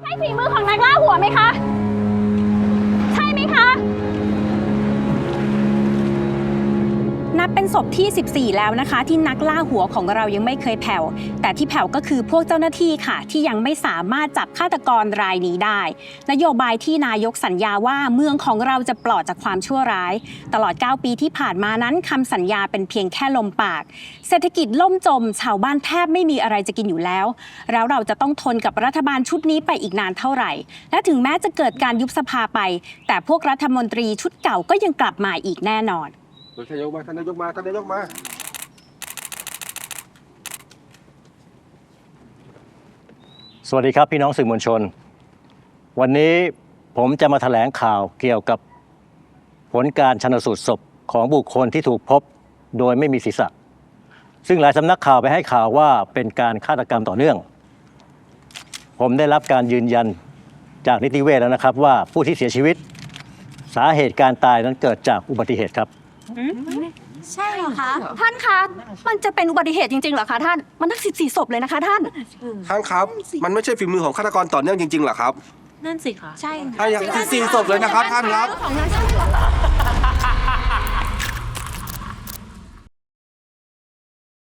ใช่ฝีมือของนักล่าหัวไหมคะ ใช่ไหมคะ นับ เป็นศพที่ 14 แล้วนะคะ ที่นักล่าหัวของเรายังไม่เคยแผ่ว แต่ที่แผ่วก็คือพวกเจ้าหน้าที่ค่ะ ที่ยังไม่สามารถจับฆาตกรรายนี้ได้ นโยบายที่นายกสัญญาว่าเมืองของเราจะปลอดจากความชั่วร้าย ตลอด 9 ปีที่ผ่านมานั้นคำสัญญาเป็นเพียงแค่ลมปาก เศรษฐกิจล่มจม ชาวบ้านแทบไม่มีอะไรจะกินอยู่แล้ว แล้วเราจะต้องทนกับรัฐบาลชุดนี้ไปอีกนานเท่าไหร่ และถึงแม้จะเกิดการยุบสภาไป แต่พวกรัฐมนตรีชุดเก่าก็ยังกลับมาอีกแน่นอน ท่านนายกมาท่านนายกมาท่านนายกมาสวัสดีครับพี่น้องสื่อมวลชน วันนี้ผมจะมาแถลงข่าวเกี่ยวกับผลการชนสูตรศพของบุคคลที่ถูกพบโดยไม่มีศีรษะ ซึ่งหลายสำนักข่าวไปให้ข่าวว่าเป็นการฆาตกรรมต่อเนื่อง ผมได้รับการยืนยันจากนิติเวชแล้วนะครับว่าผู้ที่เสียชีวิต สาเหตุการตายนั้นเกิดจากอุบัติเหตุครับ ใช่เหรอคะ ท่านคะ มันจะเป็นอุบัติเหตุจริงๆเหรอคะท่าน มันทั้งสิบสี่ศพเลยนะคะท่าน ท่านครับ มันไม่ใช่ฝีมือของฆาตกรต่อเนื่องจริงๆเหรอครับนั่นสิคะ ใช่ ใช่อย่างสี่ศพเลยนะครับท่านครับ ของนายช่าง